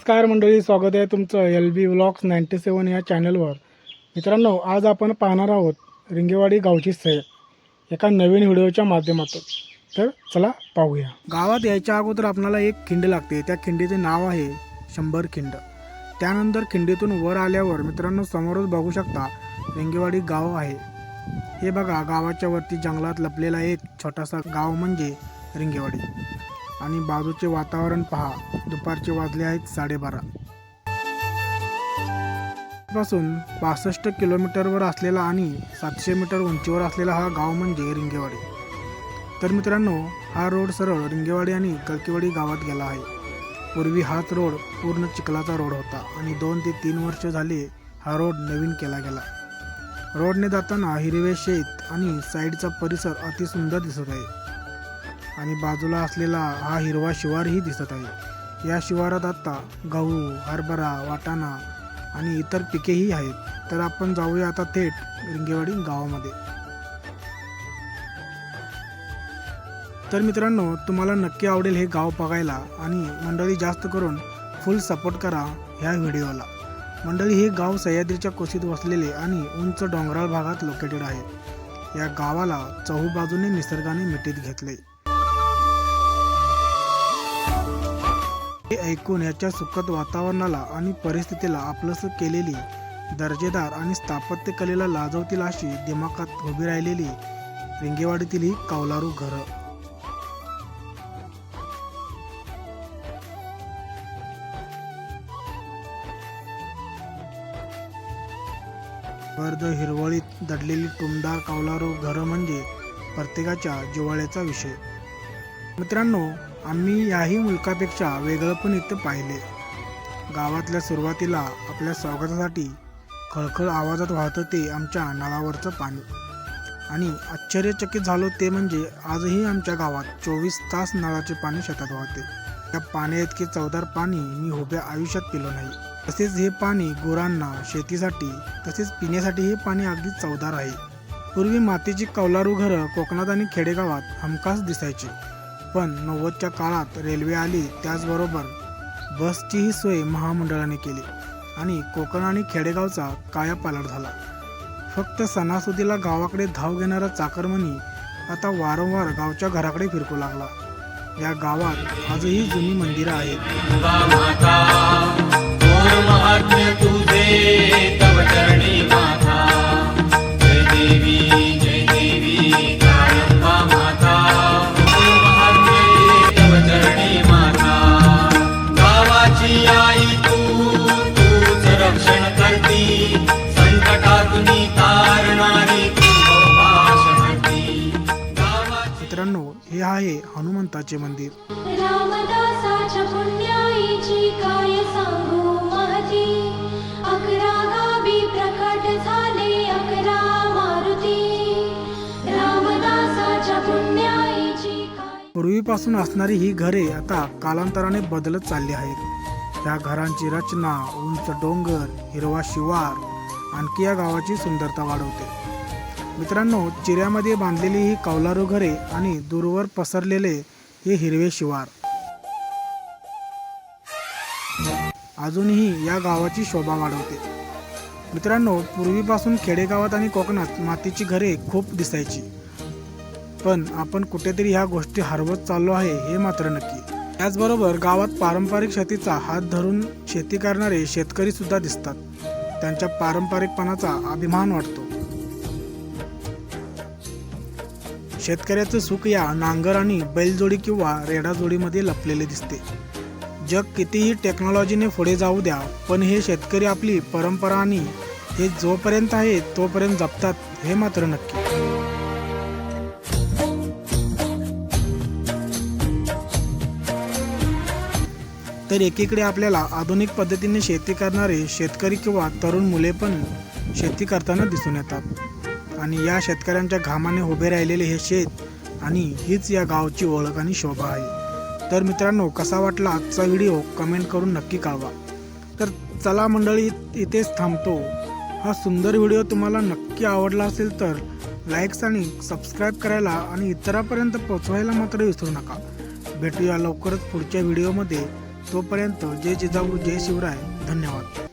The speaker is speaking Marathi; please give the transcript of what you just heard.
नमस्कार मंडळी स्वागत आहे तुमचं L B vlogs ninety seven या चॅनलवर मित्रांनो आज आपण पाहणार आहोत रिंगेवाडी गावची सैर एका नवीन व्हिडिओच्या माध्यमातून. तर चला पाहूया. गावात यायच्या अगोदर आपल्याला एक खिंड लागते. त्या खिंडीचे नाव आहे शंभर खिंड. त्यानंतर खिंडीतून वर आल्यावर मित्रांनो समोरच बघू शकता रिंगेवाडी गाव आहे. हे बघा गावाच्या वरती जंगलात लपलेला एक छोटासा गाव म्हणजे रिंगेवाडी. आणि बाजूचे वातावरण पहा. दुपारचे वाजले आहेत साडेबारा. पासून पासष्ट किलोमीटरवर असलेला आणि सातशे मीटर उंचीवर असलेला हा गाव म्हणजे रिंगेवाडी. तर मित्रांनो हा रोड सरळ रिंगेवाडी आणि कळकेवाडी गावात गेला आहे. पूर्वी हाच रोड पूर्ण चिखलाचा रोड होता आणि दोन ते तीन वर्ष झाले हा रोड नवीन केला गेला. रोडने जाताना हिरवे शेत आणि साईडचा परिसर अतिसुंदर दिसत आहे. आणि बाजूला असलेला हा हिरवा शिवारही दिसत आहे. या शिवारात आता गहू हरभरा वाटाणा आणि इतर पिकेही आहेत. तर आपण जाऊया आता थेट रिंगेवाडी गावामध्ये. तर मित्रांनो तुम्हाला नक्की आवडेल हे गाव बघायला आणि मंडळी जास्त करून फुल सपोर्ट करा ह्या व्हिडिओला. मंडळी हे गाव सह्याद्रीच्या कोशीत वसलेले आणि उंच डोंगराळ भागात लोकेटेड आहे. या गावाला चहूबाजूने निसर्गाने मिठीत घेतले. हे ऐकून याच्या सुखद वातावरणाला आणि परिस्थितीला आपलंसं केलेली दर्जेदार आणि स्थापत्यकलेला लाजवतील अशी दिमाखात उभी राहिलेली रिंगेवाडीतील ही कौलारू घरं. गर्द हिरवळीत दडलेली टुमदार कौलारू घरं म्हणजे प्रत्येकाच्या जिव्हाळ्याचा विषय. मित्रांनो आम्ही याही मुलकापेक्षा वेगळं पण इथं पाहिले. गावातल्या सुरुवातीला आपल्या स्वागतासाठी खळखळ आवाजात वाहतं ते आमच्या नळावरचं पाणी. आणि आश्चर्यचकित झालो ते म्हणजे आजही आमच्या गावात चोवीस तास नळाचे पाणी शेतात वाहते. त्या पाण्या इतके चवदार पाणी मी उभ्या आयुष्यात पिलो नाही. तसेच हे पाणी गुरांना शेतीसाठी तसेच पिण्यासाठी हे पाणी अगदी चवदार आहे. पूर्वी मातीची कौलारू घरं कोकणात आणि खेडेगावात हमखास दिसायची. पण नव्वदच्या काळात रेल्वे आली त्याचबरोबर बसचीही सोय महामंडळाने केली आणि कोकण आणि खेडेगावचा कायापालट झाला. फक्त सणासुदीला गावाकडे धाव घेणारा चाकरमणी आता वारंवार गावच्या घराकडे फिरकू लागला. या गावात आजही जुनी मंदिरं आहेत. हे आहे हनुमंताचे मंदिर. पूर्वीपासून असणारी ही घरे आता कालांतराने बदलत चालली आहेत. या घरांची रचना उंच डोंगर हिरवा शिवार आणखी या गावाची सुंदरता वाढवते. मित्रांनो चिऱ्यामध्ये बांधलेली ही कौलारू घरे आणि दूरवर पसरलेले हे हिरवे शिवार. अजूनही या गावाची शोभा वाढवते. मित्रांनो पूर्वीपासून खेडेगावात आणि कोकणात मातीची घरे खूप दिसायची. पण आपण कुठेतरी ह्या गोष्टी हरवत चाललो आहे हे मात्र नक्की. त्याचबरोबर गावात पारंपरिक शेतीचा हात धरून शेती करणारे शेतकरी सुद्धा दिसतात. त्यांच्या पारंपरिकपणाचा अभिमान वाटतो. शेतकऱ्याचं सुख या नांगर आणि बैलजोडी किंवा रेडाजोडीमध्ये लपलेले दिसते. जग कितीही टेक्नॉलॉजीने पुढे जाऊ द्या पण हे शेतकरी आपली परंपरा आणि हे जोपर्यंत आहे तोपर्यंत जपतात हे मात्र नक्की. तर एकीकडे आपल्याला आधुनिक पद्धतीने शेती करणारे शेतकरी किंवा तरुण मुले पण शेती करताना दिसून येतात. आणि या शेतकऱ्यांच्या घामाने उभे राहिलेले हे शेत आणि हीच या गावची ओळख आणि शोभा आहे. तर मित्रांनो कसा वाटला आजचा व्हिडिओ? कमेंट करून नक्की कळवा. तर चला मंडळी इथेच थांबतो. हा सुंदर व्हिडिओ तुम्हाला नक्की आवडला असेल तर लाईक्स आणि सबस्क्राईब करायला आणि इतरांपर्यंत पोचवायला मात्र विसरू नका. भेटूया लवकरच पुढच्या व्हिडिओमध्ये. तोपर्यंत जय जिजाऊ जय शिवराय. धन्यवाद.